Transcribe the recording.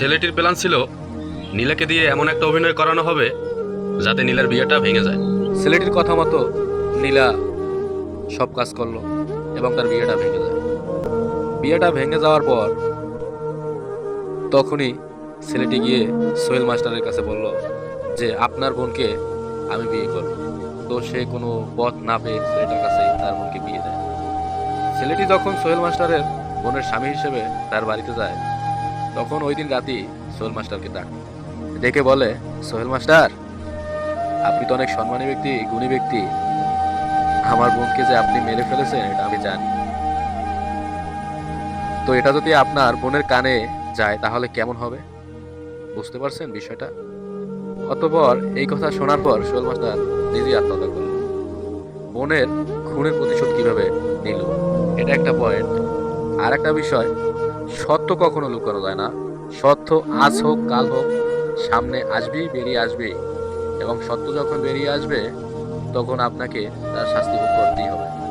ছেলেটির প্ল্যান ছিল নীলাকে দিয়ে এমন একটা অভিনয় করানো হবে যাতে নীলার বিয়েটা ভেঙে যায়। ছেলেটির কথা মতো নীলা সব কাজ করল এবং তার বিয়েটা ভেঙে যায়। বিয়েটা ভেঙে যাওয়ার পর তখনই ছেলেটি গিয়ে সোহেল মাস্টারের কাছে বলল যে, আপনার বোনকে আমি বিয়ে করব। তো সে কোনো পথ না পেয়ে ছেলেটার কাছে তার বোনকে বিয়ে দেয়। ছেলেটি যখন সোহেল মাস্টারের বোনের স্বামী হিসেবে তার বাড়িতে যায় তখন ওই দিন রাতেই সোহেল মাস্টারকে ডাক। ডেকে বলে, সোহেল মাস্টার, আপনি তো অনেক সম্মানী ব্যক্তি, গুণী ব্যক্তি। আমার বোনকে যে আপনি মেরে ফেলেছেন, এটা আমি জানি। তো এটা যদি আপনার বোনের কানে যায়, তাহলে কেমন হবে? বুঝতে পারছেন বিষয়টা? অতপর এই কথা শোনার পর সোহেল মাস্টার নিজেই আত্মহত্যা করল বোনের খুনের প্রতিশোধ কীভাবে নিল? এটা একটা পয়েন্ট আর একটা বিষয় সত্য কখনো লুকানো যায় না। সত্য আজ হোক, কাল হোক, সামনে আসবেই, বেরিয়ে আসবেই। এবং সত্য যখন বেরিয়ে আসবে, তখন আপনাকে তার শাস্তি ভোগ করতেই হবে।